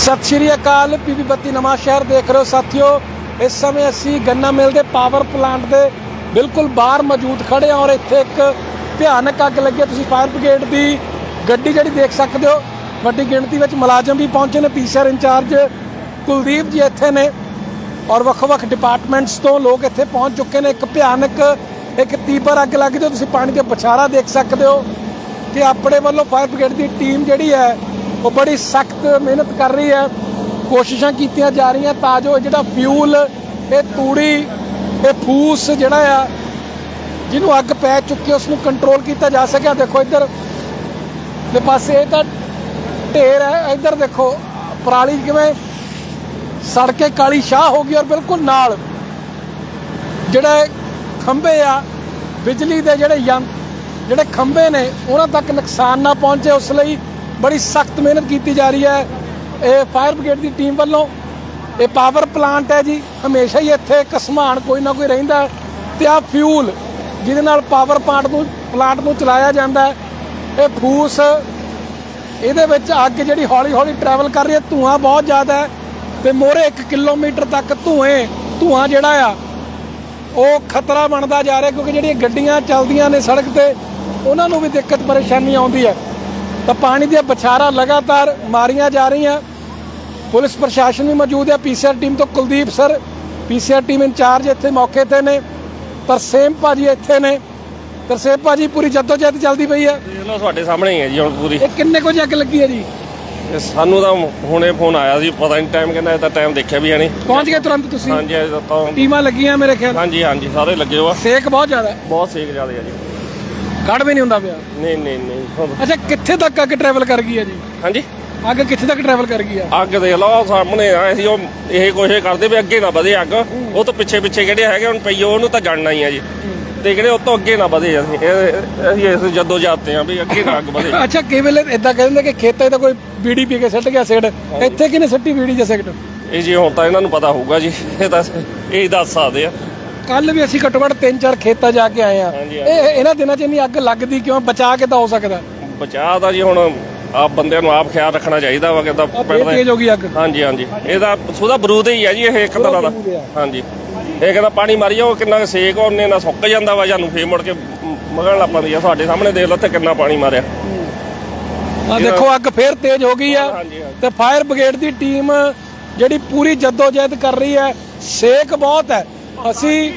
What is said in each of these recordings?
ਸਤਿ ਸ਼੍ਰੀ ਅਕਾਲ, ਪੀਪੀ ਬੱਤੀ ਨਵਾਂ ਸ਼ਹਿਰ ਦੇਖ ਰਹੇ ਹੋ ਸਾਥੀਓ। ਇਸ ਸਮੇਂ ਅਸੀਂ ਗੰਨਾ ਮਿਲ ਦੇ ਪਾਵਰ ਪਲਾਂਟ ਦੇ ਬਿਲਕੁਲ ਬਾਹਰ ਮੌਜੂਦ ਖੜੇ ਹਾਂ ਔਰ ਇੱਥੇ ਇੱਕ ਭਿਆਨਕ ਅੱਗ ਲੱਗੀ ਤੁਸੀਂ ਫਾਇਰ ਬ੍ਰਿਗੇਡ ਦੀ ਗੱਡੀ ਜਿਹੜੀ ਦੇਖ ਸਕਦੇ ਹੋ, ਵੱਡੀ ਗਿਣਤੀ ਵਿੱਚ ਮੁਲਾਜ਼ਮ ਵੀ ਪਹੁੰਚੇ ਨੇ ਪੀਸੀਆਰ ਇੰਚਾਰਜ ਕੁਲਦੀਪ ਜੀ ਇੱਥੇ ਨੇ ਔਰ ਵੱਖ-ਵੱਖ ਡਿਪਾਰਟਮੈਂਟਸ ਤੋਂ ਲੋਕ ਇੱਥੇ ਪਹੁੰਚ ਚੁੱਕੇ ਨੇ। ਇੱਕ ਭਿਆਨਕ, ਇੱਕ ਤੀਬਰ ਅੱਗ ਲੱਗੀ ਤੇ ਤੁਸੀਂ ਪਾਣੀ ਦੇ ਬਛਾਰਾ ਦੇਖ ਸਕਦੇ ਹੋ ਕਿ ਆਪਣੇ ਵੱਲੋਂ ਫਾਇਰ ਬ੍ਰਿਗੇਡ ਦੀ ਟੀਮ ਜਿਹੜੀ ਹੈ ਉਹ ਬੜੀ ਸਖਤ ਮਿਹਨਤ ਕਰ ਰਹੀ ਹੈ। ਕੋਸ਼ਿਸ਼ਾਂ ਕੀਤੀਆਂ ਜਾ ਰਹੀਆਂ ਤਾਂ ਜੋ ਜਿਹੜਾ ਫਿਊਲ ਇਹ ਤੂੜੀ, ਇਹ ਫੂਸ ਜਿਹੜਾ ਆ, ਜਿਹਨੂੰ ਅੱਗ ਪੈ ਚੁੱਕੀ ਹੈ ਉਸ ਨੂੰ ਕੰਟਰੋਲ ਕੀਤਾ ਜਾ ਸਕਿਆ। ਦੇਖੋ ਇੱਧਰ, ਦੇ ਪਾਸੇ ਇਹ ਤਾਂ ਢੇਰ ਹੈ। ਇੱਧਰ ਦੇਖੋ, ਪਰਾਲੀ ਕਿਵੇਂ ਸੜ ਕੇ ਕਾਲੀ ਸ਼ਾਹ ਹੋ ਗਈ ਔਰ ਬਿਲਕੁਲ ਨਾਲ ਜਿਹੜੇ ਖੰਭੇ ਆ, ਬਿਜਲੀ ਦੇ ਜਿਹੜੇ ਯੰਤ ਜਿਹੜੇ ਖੰਭੇ ਨੇ, ਉਹਨਾਂ ਤੱਕ ਨੁਕਸਾਨ ਨਾ ਪਹੁੰਚੇ ਉਸ ਲਈ। ਬੜੀ ਸਖਤ ਮਿਹਨਤ ਕੀਤੀ ਜਾ ਰਹੀ ਹੈ। ਇਹ ਫਾਇਰ ਬ੍ਰਿਗੇਡ ਦੀ ਟੀਮ ਵੱਲੋਂ ਇਹ ਪਾਵਰ ਪਲਾਂਟ ਹੈ ਜੀ। ਹਮੇਸ਼ਾ ਹੀ ਇੱਥੇ ਕਸਮਾਨ ਕੋਈ ਨਾ ਕੋਈ ਰਹਿੰਦਾ ਹੈ ਤੇ ਆ ਫਿਊਲ ਜਿਹਦੇ ਨਾਲ ਪਾਵਰ ਪਲਾਂਟ ਨੂੰ ਪਲਾਂਟ ਨੂੰ ਚਲਾਇਆ ਜਾਂਦਾ ਇਹ ਫੂਸ ਇਹਦੇ ਵਿੱਚ ਅੱਗ ਜਿਹੜੀ ਹੌਲੀ ਹੌਲੀ ਟਰੈਵਲ ਕਰ ਰਹੀ ਹੈ, ਧੂਆਂ ਬਹੁਤ ਜ਼ਿਆਦਾ ਹੈ ਤੇ ਮੋਰੇ 1 ਕਿਲੋਮੀਟਰ ਤੱਕ ਧੂਏ, ਧੂਆਂ ਜਿਹੜਾ ਆ, ਉਹ ਖਤਰਾ ਬਣਦਾ ਜਾ ਰਿਹਾ ਕਿਉਂਕਿ ਜਿਹੜੀਆਂ ਗੱਡੀਆਂ ਚੱਲਦੀਆਂ ਨੇ ਸੜਕ ਤੇ, ਉਹਨਾਂ ਨੂੰ ਵੀ ਦਿੱਕਤ ਪਰੇਸ਼ਾਨੀ ਆਉਂਦੀ ਹੈ। ਤਾਂ ਪਾਣੀ ਦੀਆਂ ਬਛਾਰਾਂ ਲਗਾਤਾਰ ਮਾਰੀਆਂ ਜਾ ਰਹੀਆਂ। ਪੁਲਿਸ ਪ੍ਰਸ਼ਾਸਨ ਵੀ ਮੌਜੂਦ ਹੈ। ਪੀਸੀਆਰ ਟੀਮ ਤੋਂ Kuldeep sir PCR team incharge ਇੱਥੇ ਮੌਕੇ ਤੇ ਨੇ। ਤਰਸੇਮ ਭਾਜੀ ਇੱਥੇ ਨੇ। ਤਰਸੇਮ ਭਾਜੀ ਪੂਰੀ ਜੱਦੋਜਹਿਦ ਚੱਲਦੀ ਪਈ ਹੈ। ਦੇਖ ਲਓ ਤੁਹਾਡੇ ਸਾਹਮਣੇ ਹੀ ਹੈ ਜੀ ਹੁਣ ਪੂਰੀ। ਇਹ ਕਿੰਨੇ ਕੁ ਅੱਗ ਲੱਗੀ ਹੈ ਜੀ? ਇਹ ਸਾਨੂੰ ਤਾਂ ਹੁਣੇ ਫੋਨ ਆਇਆ ਸੀ ਪਤਾ ਨਹੀਂ ਟਾਈਮ ਕਹਿੰਦਾ ਇਹ ਤਾਂ ਟਾਈਮ ਦੇਖਿਆ ਵੀ ਹੈ ਨਹੀਂ। ਪਹੁੰਚ ਗਏ ਤੁਰੰਤ ਤੁਸੀਂ? ਹਾਂਜੀ ਇਹ ਤਾਂ ਟੀਮਾਂ ਲੱਗੀਆਂ ਮੇਰੇ ਖਿਆਲ। ਹਾਂਜੀ ਹਾਂਜੀ ਸਾਰੇ ਲੱਗੇ ਹੋ ਆ। ਸੇਕ ਬਹੁਤ ਜ਼ਿਆਦਾ ਹੈ। ਬਹੁਤ ਸੇਕ ਜ਼ਿਆਦਾ ਹੈ ਜੀ। ਕੱਢ ਵੀ ਨਹੀਂ ਹੁੰਦਾ ਪਿਆ? ਨਹੀਂ ਨਹੀਂ ਨਹੀਂ। ਹੁਣ- ਅੱਛਾ ਕਿੱਥੇ ਤੱਕ ਅੱਗ ਟਰੈਵਲ ਕਰ ਗਈ ਹੈ ਜੀ? ਹਾਂਜੀ? ਅੱਗ ਕਿੱਥੇ ਤੱਕ ਟਰੈਵਲ ਕਰ ਗਈ ਆ ਅੱਗ ਦੇਖ ਲਓ ਆਹ ਸਾਹਮਣੇ ਆ ਅਸੀਂ ਉਹ ਇਹ ਕੋਸ਼ਿਸ਼ ਕਰਦੇ ਵੀ ਅੱਗੇ ਨਾ ਵਧੇ ਅੱਗ। ਉਹ ਤੋਂ ਪਿੱਛੇ ਪਿੱਛੇ ਕਿਹੜੇ ਹੈਗੇ ਹੁਣ ਪਈਓ ਉਹਨੂੰ ਤਾਂ ਜਾਣਨਾ ਹੀ ਆ ਜੀ। ਤੇ ਕਿਹੜੇ ਉਹ ਤੋਂ ਅੱਗੇ ਨਾ ਵਧੇ ਅਸੀਂ। ਇਹ ਅਸੀਂ ਇਸ ਜਦੋਂ ਜਾਂਦੇ ਆ ਵੀ ਅੱਗੇ ਨਾ ਅੱਗ ਵਧੇ। ਅੱਛਾ ਕਈ ਵੇਲੇ ਇਦਾਂ ਕਹਿੰਦੇ ਕਿ ਖੇਤਾਂ 'ਚ ਤਾਂ ਕੋਈ ਬੀੜੀ ਪੀ ਕੇ ਸਿੱਟ ਗਿਆ ਸਿਗਟ ਇੱਥੇ ਕਿਨੇ ਸਿੱਟੀ ਬੀੜੀ ਜਾਂ ਸਿਗਟ ਇਹ ਜੀ ਹੁਣ ਤਾਂ ਇਹਨਾਂ ਨੂੰ ਪਤਾ ਹੋਊਗਾ ਜੀ। ਇਹ ਤਾਂ ਇਹ ਦੱਸ ਸਕਦੇ ਆ। ਕੱਲ ਵੀ ਅਸੀਂ ਘੱਟੋ ਘੱਟ ਤਿੰਨ ਚਾਰ ਖੇਤਾਂ ਜਾ ਕੇ ਆਏ ਆ ਹਾਂਜੀ, ਇਹ ਇਹਨਾਂ ਦਿਨਾਂ 'ਚ ਇੰਨੀ ਅੱਗ ਲੱਗਦੀ ਕਿਉਂ? ਬਚਾ ਕੇ ਤਾਂ ਹੋ ਸਕਦਾ। ਬਚਾਅ ਦਾ ਜੀ ਹੁਣ ਆਪ ਬੰਦਿਆਂ ਨੂੰ ਆਪ ਖਿਆਲ ਰੱਖਣਾ ਚਾਹੀਦਾ ਵਾ ਕਿ ਤਾਂ ਆ ਪਿੰਡ ਫੇਰ ਦੇ ਤੇਜ਼ ਹੋ ਗਈ ਅੱਗ। ਹਾਂਜੀ ਹਾਂਜੀ। ਇਹਦਾ ਸੁਦਾ ਬਰੂਦ ਹੀ ਆ ਜੀ ਇਹ ਇੱਕ ਤਰ੍ਹਾਂ ਦਾ। ਬਰੂਦ ਆ। ਹਾਂਜੀ। ਇਹ ਕਹਿੰਦਾ ਪਾਣੀ ਮਾਰੀ ਜਾਓ ਕਿੰਨਾ ਕੁ ਸੇਕ ਆ, ਉਹਨੇ ਨਾ ਸੁੱਕ ਜਾਂਦਾ ਵਾ ਜਾਨੂੰ ਫੇਰ ਮੁੜ ਕੇ ਮ- ਮਗਣ ਲੱਗ ਪੈਂਦੀ ਆ। ਤੁਹਾਡੇ ਸਾਹਮਣੇ ਦੇਖ ਲਓ ਤੇ ਕਿੰਨਾ ਪਾਣੀ ਮਾਰਿਆ। ਆ ਦੇਖੋ ਅੱਗ ਫੇਰ ਤੇਜ਼ ਹੋ ਗਈ ਆ। ਹਾਂਜੀ। ਤੇ ਫਾਇਰ ਬ੍ਰਿਗੇਡ ਦੀ ਟੀਮ ਜਿਹੜੀ ਪੂਰੀ ਜਦੋਜਹਿਦ ਕਰ ਰਹੀ ਹੈ ਸੇਕ ਬਹੁਤ ਹੈ। ਅਸੀਂ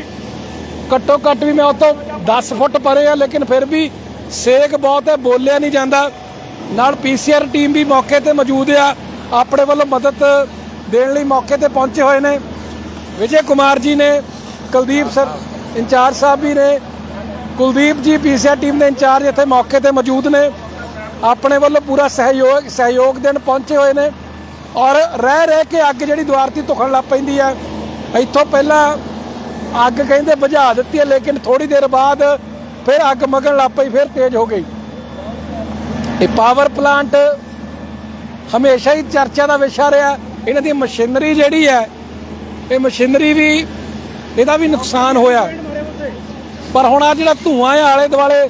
ਘੱਟੋ ਘੱਟ ਵੀ ਮੈਂ ਉਤੋਂ 10 ਫੁੱਟ ਪਰੇ ਆ, ਲੇਕਿਨ ਫਿਰ ਵੀ ਸੇਕ ਬਹੁਤ ਹੈ, ਬੋਲਿਆ ਨਹੀਂ ਜਾਂਦਾ। ਨਾਲ ਪੀਸੀਆਰ ਟੀਮ ਵੀ ਮੌਕੇ ਤੇ ਮੌਜੂਦ ਆ, ਆਪਣੇ ਵੱਲੋਂ ਮਦਦ ਦੇਣ ਲਈ ਮੌਕੇ ਤੇ ਪਹੁੰਚੇ ਹੋਏ ਨੇ। ਵਿਜੇ ਕੁਮਾਰ ਜੀ ਨੇ, ਕੁਲਦੀਪ ਸਰ, ਇੰਚਾਰਜ ਸਾਹਿਬ ਵੀ ਨੇ, ਕੁਲਦੀਪ ਜੀ ਪੀਸੀਆਰ ਟੀਮ ਦੇ ਇੰਚਾਰਜ ਇੱਥੇ ਮੌਕੇ ਤੇ ਮੌਜੂਦ ਨੇ। ਆਪਣੇ ਵੱਲੋਂ ਪੂਰਾ ਸਹਿਯੋਗ ਸਹਿਯੋਗ ਦੇਣ ਪਹੁੰਚੇ ਹੋਏ ਨੇ। ਔਰ ਰਹਿ ਰਹਿ ਕੇ ਅੱਗ ਜਿਹੜੀ ਦੁਆਰ ਦੁਆਰਤੀ ਧੁਖਣ ਲੱਗ ਪੈਂਦੀ ਹੈ ਇੱਥੋਂ ਪਹਿਲਾਂ ਅੱਗ ਕਹਿੰਦੇ ਬੁਝਾ ਦਿੱਤੀ ਹੈ, ਲੇਕਿਨ ਥੋੜੀ ਦੇਰ ਬਾਅਦ ਫਿਰ ਅੱਗ ਮਗਣ ਲੱਗ ਪਈ, ਫਿਰ ਤੇਜ਼ ਹੋ ਗਈ। ਇਹ ਪਾਵਰ ਪਲਾਂਟ ਹਮੇਸ਼ਾ ਹੀ ਚਰਚਾ ਦਾ ਵਿਸ਼ਾ ਰਿਹਾ। ਇਹਨਾਂ ਦੀ ਮਸ਼ੀਨਰੀ ਜਿਹੜੀ ਹੈ, ਇਹ ਮਸ਼ੀਨਰੀ ਵੀ ਇਹਦਾ ਵੀ ਨੁਕਸਾਨ ਹੋਇਆ। ਪਰ ਹੁਣ ਆ ਜਿਹੜਾ ਧੂਆਂ ਆ ਆਲੇ ਦੁਆਲੇ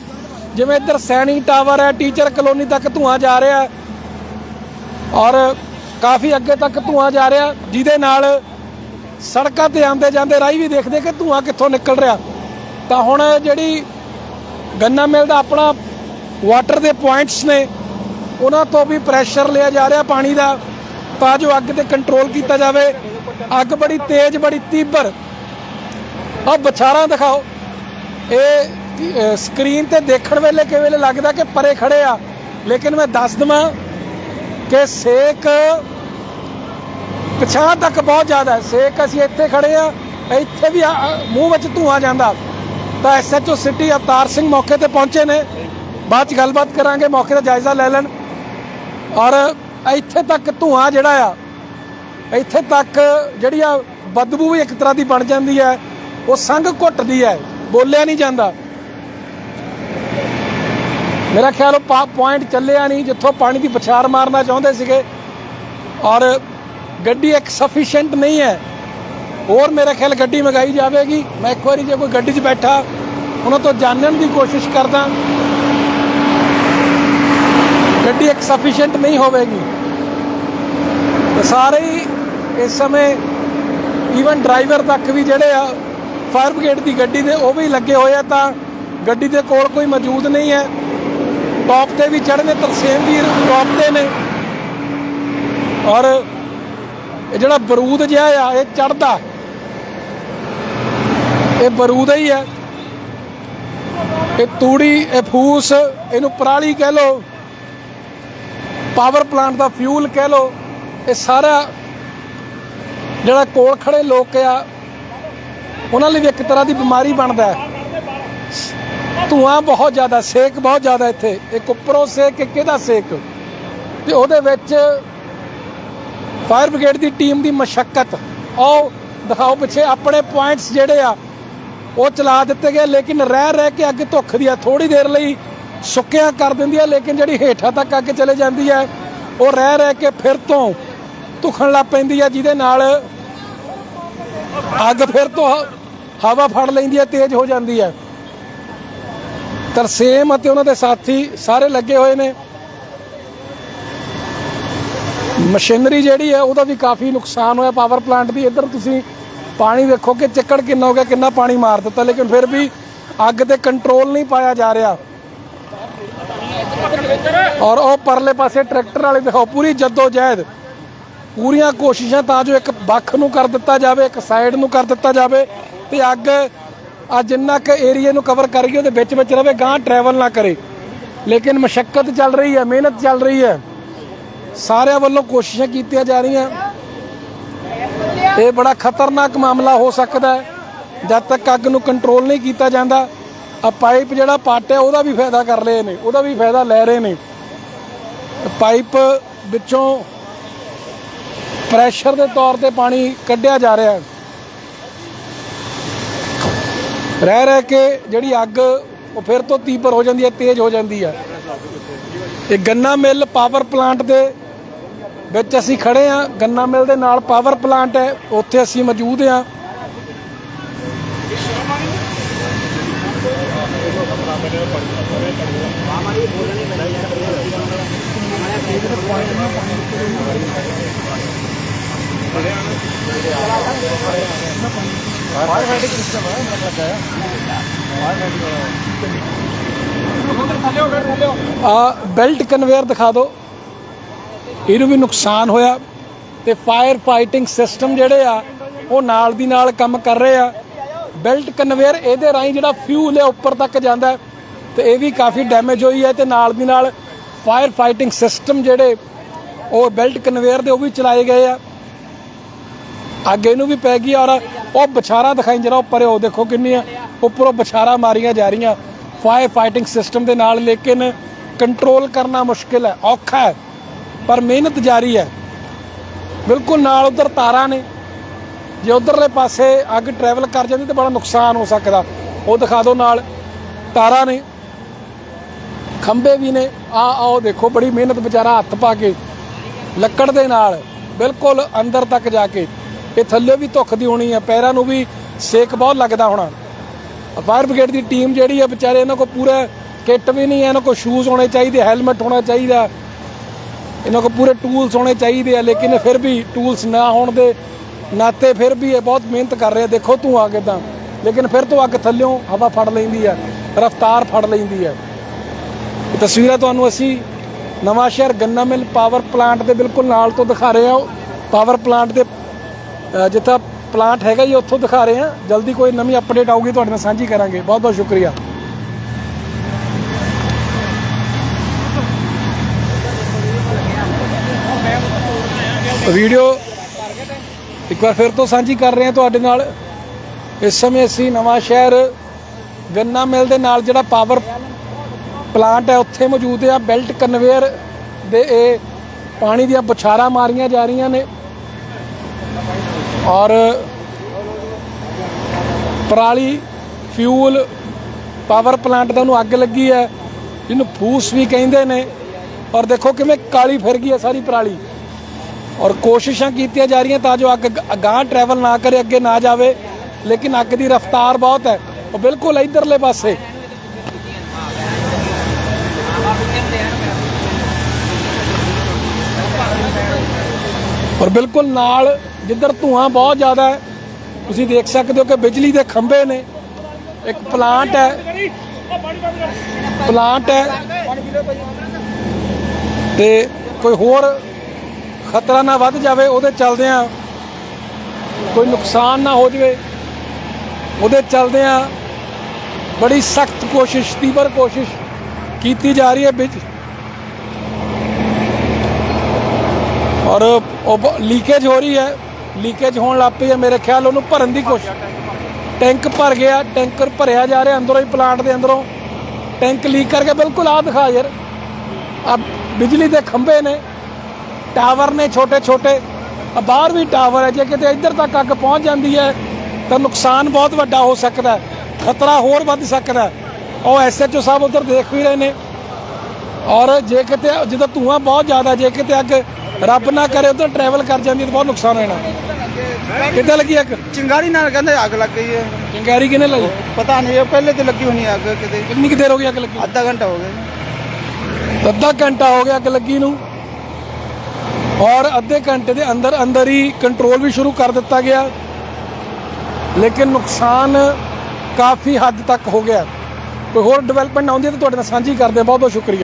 ਜਿਵੇਂ ਇੱਧਰ ਸੈਣੀ ਟਾਵਰ ਹੈ ਟੀਚਰ ਕਲੋਨੀ ਤੱਕ ਧੂਆਂ ਜਾ ਰਿਹਾ ਔਰ ਕਾਫੀ ਅੱਗੇ ਤੱਕ ਧੂਆਂ ਜਾ ਰਿਹਾ, ਜਿਹਦੇ ਨਾਲ ਸੜਕਾਂ ਤੇ ਆਉਂਦੇ ਜਾਂਦੇ ਰਾਹੀ ਵੀ ਦੇਖਦੇ ਕਿ ਧੂਆਂ ਕਿੱਥੋਂ ਨਿਕਲ ਰਿਹਾ। ਤਾਂ ਹੁਣ ਜਿਹੜੀ ਗੰਨਾ ਮਿਲ ਦਾ ਆਪਣਾ ਵਾਟਰ ਦੇ ਪੁਆਇੰਟਸ ਨੇ, ਉਹਨਾਂ ਤੋਂ ਵੀ ਪ੍ਰੈਸ਼ਰ ਲਿਆ ਜਾ ਰਿਹਾ ਪਾਣੀ ਦਾ, ਤਾਂ ਜੋ ਅੱਗ ਤੇ ਕੰਟਰੋਲ ਕੀਤਾ ਜਾਵੇ। ਅੱਗ ਬੜੀ ਤੇਜ਼, ਬੜੀ ਤੀਬਰ। ਆ ਬਛਾਰਾਂ ਦਿਖਾਓ। ਇਹ ਸਕਰੀਨ ਤੇ ਦੇਖਣ ਵੇਲੇ ਕਿਵੇਂ ਵੇਲੇ ਲੱਗਦਾ ਕਿ ਪਰੇ ਖੜੇ ਆ। ਲੇਕਿਨ ਮੈਂ ਦੱਸ ਦਵਾਂ ਕਿ ਸੇਕ ਪਛਾਣ ਤੱਕ ਬਹੁਤ ਜ਼ਿਆਦਾ ਸੇਕ ਅਸੀਂ ਇੱਥੇ ਖੜੇ ਆ, ਇੱਥੇ ਵੀ ਮੂੰਹ ਵਿੱਚ ਧੂਆਂ ਜਾਂਦਾ। ਤਾਂ ਐਸਐਚਓ ਸਿਟੀ ਅਵਤਾਰ ਸਿੰਘ ਮੌਕੇ ਤੇ ਪਹੁੰਚੇ ਨੇ। ਬਾਅਦ ਚ ਗੱਲਬਾਤ ਕਰਾਂਗੇ, ਮੌਕੇ ਦਾ ਜਾਇਜ਼ਾ ਲੈ ਲੈਣ। ਔਰ ਇੱਥੇ ਤੱਕ ਧੂਆਂ ਜਿਹੜਾ ਆ, ਇੱਥੇ ਤੱਕ ਜਿਹੜੀ ਆ ਬਦਬੂ ਵੀ ਇੱਕ ਤਰ੍ਹਾਂ ਦੀ ਬਣ ਜਾਂਦੀ ਹੈ। ਉਹ ਸੰਗ ਘੁੱਟਦੀ ਹੈ, ਬੋਲਿਆ ਨਹੀਂ ਜਾਂਦਾ। ਮੇਰਾ ਖਿਆਲ ਉਹ ਪੁਆਇੰਟ ਚੱਲਿਆ ਨਹੀਂ, ਜਿੱਥੋਂ ਪਾਣੀ ਦੀ ਪਛਾਰ ਮਾਰਨਾ ਚਾਹੁੰਦੇ ਸੀਗੇ। ਔਰ ਗੱਡੀ ਇੱਕ ਸਫੀਸ਼ੀਐਂਟ ਨਹੀਂ ਹੈ। ਹੋਰ ਮੇਰੇ ਖਿਆਲ ਗੱਡੀ ਮੰਗਾਈ ਜਾਵੇਗੀ। ਮੈਂ ਇੱਕ ਵਾਰੀ ਜੇ ਕੋਈ ਗੱਡੀ 'ਚ ਬੈਠਾ, ਉਹਨਾਂ ਤੋਂ ਜਾਣਨ ਦੀ ਕੋਸ਼ਿਸ਼ ਕਰਦਾ। ਗੱਡੀ ਇੱਕ ਸਫੀਸ਼ੀਐਂਟ ਨਹੀਂ ਹੋਵੇਗੀ। ਤੇ ਸਾਰੇ ਹੀ ਇਸ ਸਮੇਂ ਈਵਨ ਡਰਾਈਵਰ ਤੱਕ ਵੀ ਜਿਹੜੇ ਆ ਫਾਇਰ ਬ੍ਰਿਗੇਡ ਦੀ ਗੱਡੀ ਦੇ ਉਹ ਵੀ ਲੱਗੇ ਹੋਏ ਆ ਤਾਂ ਗੱਡੀ ਦੇ ਕੋਲ ਕੋਈ ਮੌਜੂਦ ਨਹੀਂ ਹੈ। ਟੌਪ ਤੇ ਵੀ ਚੜ੍ਹਨੇ ਤਰਸੇਮ ਵੀਰ ਟੌਪ ਤੇ ਨੇ। ਔਰ ਇਹ ਜਿਹੜਾ ਬਰੂਦ ਜਿਹਾ ਆ, ਇਹ ਚੜਦਾ ਇਹ ਬਰੂਦ ਹੀ ਹੈ ਇਹ ਤੂੜੀ, ਇਹ ਫੂਸ, ਇਹਨੂੰ ਪਰਾਲੀ ਕਹਿ ਲੋ ਪਾਵਰ ਪਲਾਂਟ ਦਾ ਫਿਊਲ ਕਹਿ ਲੋ ਇਹ ਸਾਰਾ ਜਿਹੜਾ ਕੋਲ ਖੜੇ ਲੋਕ ਆ, ਉਹਨਾਂ ਲਈ ਵੀ ਇੱਕ ਤਰ੍ਹਾਂ ਦੀ ਬਿਮਾਰੀ ਬਣਦਾ ਹੈ। ਧੂਆਂ ਬਹੁਤ ਜ਼ਿਆਦਾ, ਸੇਕ ਬਹੁਤ ਜ਼ਿਆਦਾ ਇੱਥੇ। ਇੱਕ ਉੱਪਰੋਂ ਸੇਕ, ਇੱਕ ਇਹਦਾ ਸੇਕ। ਤੇ ਉਹਦੇ ਵਿੱਚ ਫਾਇਰ ਬ੍ਰਿਗੇਡ ਦੀ ਟੀਮ ਦੀ ਮਸ਼ੱਕਤ। ਆਓ, ਦਿਖਾਓ ਪਿੱਛੇ ਆਪਣੇ ਪੁਆਇੰਟਸ ਜਿਹੜੇ ਆ, ਉਹ ਚਲਾ ਦਿੱਤੇ ਗਏ, ਲੇਕਿਨ ਰਹਿ ਰਹਿ ਕੇ ਅੱਗ ਧੁੱਖਦੀ ਆ। ਥੋੜੀ ਦੇਰ ਲਈ ਸੁੱਕਿਆ ਕਰ ਦਿੰਦੀ ਹੈ ਲੇਕਿਨ ਜਿਹੜੀ ਹੇਠਾਂ ਤੱਕ ਅੱਗ ਚਲੇ ਜਾਂਦੀ ਹੈ ਉਹ ਰਹਿ ਰਹਿ ਕੇ ਫਿਰ ਤੋਂ ਧੁਖਣ ਲੱਗ ਪੈਂਦੀ ਹੈ ਜਿਹਦੇ ਨਾਲ ਅੱਗ ਫਿਰ ਤੋਂ ਹਵਾ ਫੜ ਲੈਂਦੀ ਹੈ ਤੇਜ਼ ਹੋ ਜਾਂਦੀ ਹੈ ਤਰਸੇਮ ਅਤੇ ਉਹਨਾਂ ਦੇ ਸਾਥੀ ਸਾਰੇ ਲੱਗੇ ਹੋਏ ਨੇ। ਮਸ਼ੀਨਰੀ ਜਿਹੜੀ ਹੈ, ਉਹਦਾ ਵੀ ਕਾਫੀ ਨੁਕਸਾਨ ਹੋਇਆ। ਪਾਵਰ ਪਲਾਂਟ ਦੀ ਇੱਧਰ ਤੁਸੀਂ ਪਾਣੀ ਵੇਖੋ ਕਿ ਚਿੱਕੜ ਕਿੰਨਾ ਹੋ ਗਿਆ, ਕਿੰਨਾ ਪਾਣੀ ਮਾਰ ਦਿੱਤਾ, ਲੇਕਿਨ ਫਿਰ ਵੀ ਅੱਗ ਤੇ ਕੰਟਰੋਲ ਨਹੀਂ ਪਾਇਆ ਜਾ ਰਿਹਾ। ਔਰ ਉਹ ਪਰਲੇ ਪਾਸੇ ਟਰੈਕਟਰ ਵਾਲੇ ਦਿਖਾਓ, ਪੂਰੀ ਜੱਦੋ ਜਹਿਦ ਪੂਰੀਆਂ ਕੋਸ਼ਿਸ਼ਾਂ ਤਾਂ ਜੋ ਇੱਕ ਬੱਖ ਨੂੰ ਕਰ ਦਿੱਤਾ ਜਾਵੇ, ਇੱਕ ਸਾਈਡ ਨੂੰ ਕਰ ਦਿੱਤਾ ਜਾਵੇ, ਤੇ ਅੱਗ ਆ ਜਿੰਨਾ ਕ ਏਰੀਆ ਨੂੰ ਕਵਰ ਕਰ ਗਈ ਉਹਦੇ ਵਿੱਚ ਵਿੱਚ ਰਵੇ ਗਾਂ ਟਰੈਵਲ ਨਾ ਕਰੇ। ਲੇਕਿਨ ਮਸ਼ੱਕਤ ਚੱਲ ਰਹੀ ਹੈ, ਮਿਹਨਤ ਚੱਲ ਰਹੀ ਹੈ। ਸਾਰਿਆਂ ਵੱਲੋਂ ਕੋਸ਼ਿਸ਼ਾਂ ਕੀਤੀਆਂ ਜਾ ਰਹੀਆਂ। ਇਹ ਬੜਾ ਖਤਰਨਾਕ ਮਾਮਲਾ ਹੋ ਸਕਦਾ ਹੈ। ਜਦ ਤੱਕ ਅੱਗ ਨੂੰ ਕੰਟਰੋਲ ਨਹੀਂ ਕੀਤਾ ਜਾਂਦਾ ਆ ਪਾਈਪ ਜਿਹੜਾ ਪਾਟਿਆ ਉਹਦਾ ਵੀ ਫਾਇਦਾ ਕਰ ਰਹੇ ਨੇ, ਉਹਦਾ ਵੀ ਫਾਇਦਾ ਲੈ ਰਹੇ ਨੇ। ਪਾਈਪ ਵਿੱਚੋਂ ਪ੍ਰੈਸ਼ਰ ਦੇ ਤੌਰ ਤੇ ਪਾਣੀ ਕੱਢਿਆ ਜਾ ਰਿਹਾ ਹੈ। ਰਹਿ ਰਹਿ ਕੇ ਜਿਹੜੀ ਅੱਗ, ਉਹ ਫਿਰ ਤੋਂ ਤੀਬਰ ਹੋ ਜਾਂਦੀ ਹੈ, ਤੇਜ਼ ਹੋ ਜਾਂਦੀ ਹੈ। ਇਹ ਗੰਨਾ ਮਿੱਲ ਪਾਵਰ ਪਲਾਂਟ ਦੇ ਵਿੱਚ ਅਸੀਂ ਖੜੇ ਆ, ਗੰਨਾ ਮਿਲ ਦੇ ਨਾਲ ਪਾਵਰ ਪਲਾਂਟ ਹੈ, ਉੱਥੇ ਅਸੀਂ ਮੌਜੂਦ ਆ। ਆ ਬੈਲਟ ਕਨਵੇਅਰ ਦਿਖਾ ਦਿਓ। ਇਹਨੂੰ ਵੀ ਨੁਕਸਾਨ ਹੋਇਆ ਤੇ ਫਾਇਰ ਫਾਈਟਿੰਗ ਸਿਸਟਮ ਜਿਹੜੇ ਆ, ਉਹ ਨਾਲ ਦੀ ਨਾਲ ਕੰਮ ਕਰ ਰਹੇ ਆ। ਬੈਲਟ ਕਨਵੇਅਰ ਇਹਦੇ ਰਾਹੀਂ ਜਿਹੜਾ ਫਿਊਲ ਹੈ ਉੱਪਰ ਤੱਕ ਜਾਂਦਾ ਹੈ ਤੇ ਇਹ ਵੀ ਕਾਫੀ ਡੈਮੇਜ ਹੋਈ ਹੈ ਤੇ ਨਾਲ ਦੀ ਨਾਲ ਫਾਇਰ ਫਾਈਟਿੰਗ ਸਿਸਟਮ ਜਿਹੜੇ, ਉਹ ਬੈਲਟ ਕਨਵੇਅਰ ਦੇ ਉਹ ਵੀ ਚਲਾਏ ਗਏ ਆ। ਅੱਗੇ ਨੂੰ ਵੀ ਪੈ ਗਈ ਔਰ ਉਹ ਬਛਾਰਾ ਦਿਖਾਈ ਜਰਾ ਉੱਪਰ, ਉਹ ਦੇਖੋ ਕਿੰਨੀਆਂ ਉੱਪਰੋਂ ਬਛਾਰਾ ਮਾਰੀਆਂ ਜਾ ਰਹੀਆਂ। ਫਾਇਰ ਫਾਈਟਿੰਗ ਸਿਸਟਮ ਦੇ ਨਾਲ ਲੇਕਿਨ ਕੰਟਰੋਲ ਕਰਨਾ ਮੁਸ਼ਕਿਲ ਹੈ, ਔਖਾ ਹੈ। ਪਰ ਮਿਹਨਤ ਜਾਰੀ ਹੈ। ਬਿਲਕੁਲ ਨਾਲ ਉਧਰ ਤਾਰਾਂ ਨੇ। ਜੇ ਉਧਰਲੇ ਪਾਸੇ ਅੱਗ ਟਰੈਵਲ ਕਰ ਜਾਂਦੀ ਤਾਂ ਬੜਾ ਨੁਕਸਾਨ ਹੋ ਸਕਦਾ। ਉਹ ਦਿਖਾ ਦਿਓ ਨਾਲ। ਤਾਰਾਂ ਨੇ। ਖੰਬੇ ਵੀ ਨੇ। ਆ ਆਓ ਦੇਖੋ, ਬੜੀ ਮਿਹਨਤ ਵਿਚਾਰਾ ਹੱਥ ਪਾ ਕੇ ਲੱਕੜ ਦੇ ਨਾਲ ਬਿਲਕੁਲ ਅੰਦਰ ਤੱਕ ਜਾ ਕੇ। ਇਹ ਥੱਲੇ ਵੀ ਧੁੱਖ ਦੀ ਹੋਣੀ ਹੈ। ਪੈਰਾਂ ਨੂੰ ਵੀ ਸੇਕ ਬਹੁਤ ਲੱਗਦਾ ਹੋਣਾ। ਫਾਇਰ ਬ੍ਰਿਗੇਡ ਦੀ ਟੀਮ ਜਿਹੜੀ ਹੈ ਵਿਚਾਰੇ ਇਹਨਾਂ ਕੋਲ ਪੂਰਾ ਕਿੱਟ ਵੀ ਨਹੀਂ ਹੈ। ਇਹਨਾਂ ਕੋਲ ਸ਼ੂਜ਼ ਹੋਣੇ ਚਾਹੀਦੇ ਹੈਲਮਟ ਹੋਣਾ ਚਾਹੀਦਾ। ਇਹਨਾਂ ਕੋਲ ਪੂਰੇ ਟੂਲਸ ਹੋਣੇ ਚਾਹੀਦੇ ਆ, ਲੇਕਿਨ ਫਿਰ ਵੀ ਟੂਲਸ ਨਾ ਹੋਣ ਦੇ ਨਾਤੇ ਫਿਰ ਵੀ ਇਹ ਬਹੁਤ ਮਿਹਨਤ ਕਰ ਰਹੇ ਆ ਦੇਖੋ ਧੂਆਂ ਕਿਦਾਂ ਲੇਕਿਨ ਫਿਰ ਤੋਂ ਅੱਗ ਥੱਲਿਓਂ ਹਵਾ ਫੜ ਲੈਂਦੀ ਹੈ ਰਫ਼ਤਾਰ ਫੜ ਲੈਂਦੀ ਹੈ ਇਹ ਤਸਵੀਰਾਂ ਤੁਹਾਨੂੰ ਅਸੀਂ ਨਵਾਂ ਸ਼ਹਿਰ ਗੰਨਾ ਮਿਲ ਪਾਵਰ ਪਲਾਂਟ ਦੇ ਬਿਲਕੁਲ ਨਾਲ ਤੋਂ ਦਿਖਾ ਰਹੇ ਹਾਂ। ਪਾਵਰ ਪਲਾਂਟ ਦੇ ਜਿੱਥੇ ਪਲਾਂਟ ਹੈਗਾ ਜੀ, ਉੱਥੋਂ ਦਿਖਾ ਰਹੇ ਹਾਂ। ਜਲਦੀ ਕੋਈ ਨਵੀਂ ਅਪਡੇਟ ਆਊਗੀ, ਤੁਹਾਡੇ ਨਾਲ ਸਾਂਝੀ ਕਰਾਂਗੇ। ਬਹੁਤ ਬਹੁਤ ਸ਼ੁਕਰੀਆ। ਵੀਡੀਓ ਇੱਕ ਵਾਰ ਫਿਰ ਤੋਂ ਸਾਂਝੀ ਕਰ ਰਹੇ ਹਾਂ ਤੁਹਾਡੇ ਨਾਲ। ਇਸ ਸਮੇਂ ਅਸੀਂ ਨਵਾਂ ਸ਼ਹਿਰ ਗੰਨਾ ਮਿਲ ਦੇ ਨਾਲ ਜਿਹੜਾ ਪਾਵਰ ਪਲਾਂਟ ਹੈ, ਉੱਥੇ ਮੌਜੂਦ ਆ ਬੈਲਟ ਕਨਵੇਅਰ ਦੇ ਇਹ ਪਾਣੀ ਦੀਆਂ ਬੁਛਾਰਾਂ ਮਾਰੀਆਂ ਜਾ ਰਹੀਆਂ ਨੇ। ਔਰ ਪਰਾਲੀ ਫਿਊਲ ਪਾਵਰ ਪਲਾਂਟ ਦਾ ਉਹਨੂੰ ਅੱਗ ਲੱਗੀ ਹੈ, ਜਿਹਨੂੰ ਫੂਸ ਵੀ ਕਹਿੰਦੇ ਨੇ। ਔਰ ਦੇਖੋ ਕਿਵੇਂ ਕਾਲੀ ਫਿਰ ਗਈ ਹੈ ਸਾਰੀ ਪਰਾਲੀ। ਔਰ ਕੋਸ਼ਿਸ਼ਾਂ ਕੀਤੀਆਂ ਜਾ ਰਹੀਆਂ ਤਾਂ ਜੋ ਅੱਗ ਅਗਾਂਹ ਟਰੈਵਲ ਨਾ ਕਰੇ, ਅੱਗੇ ਨਾ ਜਾਵੇ। ਲੇਕਿਨ ਅੱਗ ਦੀ ਰਫ਼ਤਾਰ ਬਹੁਤ ਹੈ। ਉਹ ਬਿਲਕੁਲ ਇਧਰਲੇ ਪਾਸੇ। ਔਰ ਬਿਲਕੁਲ ਨਾਲ ਜਿੱਧਰ ਧੂਆਂ ਬਹੁਤ ਜ਼ਿਆਦਾ ਹੈ, ਤੁਸੀਂ ਦੇਖ ਸਕਦੇ ਹੋ ਕਿ ਬਿਜਲੀ ਦੇ ਖੰਭੇ ਨੇ। ਇੱਕ ਪਲਾਂਟ ਹੈ। ਪਲਾਂਟ ਹੈ। ਤੇ ਕੋਈ ਹੋਰ ਖਤਰਾ ਨਾ ਵੱਧ ਜਾਵੇ, ਉਹਦੇ ਚੱਲਦਿਆਂ ਕੋਈ ਨੁਕਸਾਨ ਨਾ ਹੋ ਜਾਵੇ। ਉਹਦੇ ਚਲਦਿਆਂ ਬੜੀ ਸਖਤ ਕੋਸ਼ਿਸ਼, ਤੀਬਰ ਕੋਸ਼ਿਸ਼ ਕੀਤੀ ਜਾ ਰਹੀ ਹੈ ਵਿੱਚ। ਔਰ ਉਹ ਲੀਕੇਜ ਹੋ ਰਹੀ ਹੈ। ਲੀਕੇਜ ਹੋਣ ਲੱਗ ਪਈ ਹੈ ਮੇਰੇ ਖਿਆਲ ਉਹਨੂੰ ਭਰਨ ਦੀ ਕੋਸ਼ਿਸ਼। ਟੈਂਕ ਭਰ ਗਿਆ, ਟੈਂਕਰ ਭਰਿਆ ਜਾ ਰਿਹਾ ਅੰਦਰੋਂ ਹੀ ਪਲਾਂਟ ਦੇ ਅੰਦਰੋਂ। ਟੈਂਕ ਲੀਕ ਕਰਕੇ ਬਿਲਕੁਲ ਆ ਦਿਖਾ ਯਾਰ। ਆ ਬਿਜਲੀ ਦੇ ਖੰਭੇ ਨੇ। ਟਾਵਰ ਨੇ ਛੋਟੇ ਛੋਟੇ ਬਾਹਰ ਵੀ ਟਾਵਰ ਹੈ ਜੇ ਕਿਤੇ ਇੱਧਰ ਤੱਕ ਅੱਗ ਪਹੁੰਚ ਜਾਂਦੀ ਹੈ ਤਾਂ ਨੁਕਸਾਨ ਬਹੁਤ ਵੱਡਾ ਹੋ ਸਕਦਾ ਖਤਰਾ ਹੋਰ ਵੱਧ ਸਕਦਾ ਉਹ ਐਸਐਚਓ ਸਾਹਿਬ ਉਧਰ ਦੇਖ ਵੀ ਰਹੇ ਨੇ। ਔਰ ਜੇ ਕਿਤੇ ਜਦੋਂ ਧੂਆਂ ਬਹੁਤ ਜ਼ਿਆਦਾ ਜੇ ਕਿਤੇ ਅੱਗ ਰੱਬ ਨਾ ਕਰੇ ਉਧਰ ਟਰੈਵਲ ਕਰ ਜਾਂਦੀ ਹੈ ਤਾਂ ਬਹੁਤ ਨੁਕਸਾਨ ਹੋ ਜਾਣਾ ਕਿੱਦਾਂ ਲੱਗੀ ਅੱਗ? ਚਿੰਗਾਰੀ ਨਾਲ ਕਹਿੰਦੇ ਅੱਗ ਲੱਗ ਗਈ ਹੈ। ਚੰਗਾਰੀ ਕਿਨੇ ਲੱਗੀ ਪਤਾ ਨਹੀਂ ਇਹ ਪਹਿਲੇ ਤੇ ਲੱਗੀ ਹੋਣੀ ਅੱਗ ਕਿਤੇ। ਕਿੰਨੀ ਕੁ ਦੇਰ ਹੋ ਗਈ ਅੱਗ ਲੱਗੀ? ਅੱਧਾ ਘੰਟਾ ਹੋ ਗਿਆ। ਅੱਧਾ ਘੰਟਾ ਹੋ ਗਿਆ ਅੱਗ ਲੱਗੀ ਨੂੰ। ਔਰ ਅੱਧੇ ਘੰਟੇ ਦੇ ਅੰਦਰ ਅੰਦਰ ਹੀ ਕੰਟਰੋਲ ਵੀ ਸ਼ੁਰੂ ਕਰ ਦਿੱਤਾ ਗਿਆ। ਲੇਕਿਨ ਨੁਕਸਾਨ ਕਾਫੀ ਹੱਦ ਤੱਕ ਹੋ ਗਿਆ। ਕੋਈ ਹੋਰ ਡਿਵੈਲਪਮੈਂਟ ਆਉਂਦੀ ਹੈ ਤਾਂ ਤੁਹਾਡੇ ਨਾਲ ਸਾਂਝੀ ਕਰਦੇ ਹਾਂ। ਬਹੁਤ ਬਹੁਤ ਸ਼ੁਕਰੀਆ।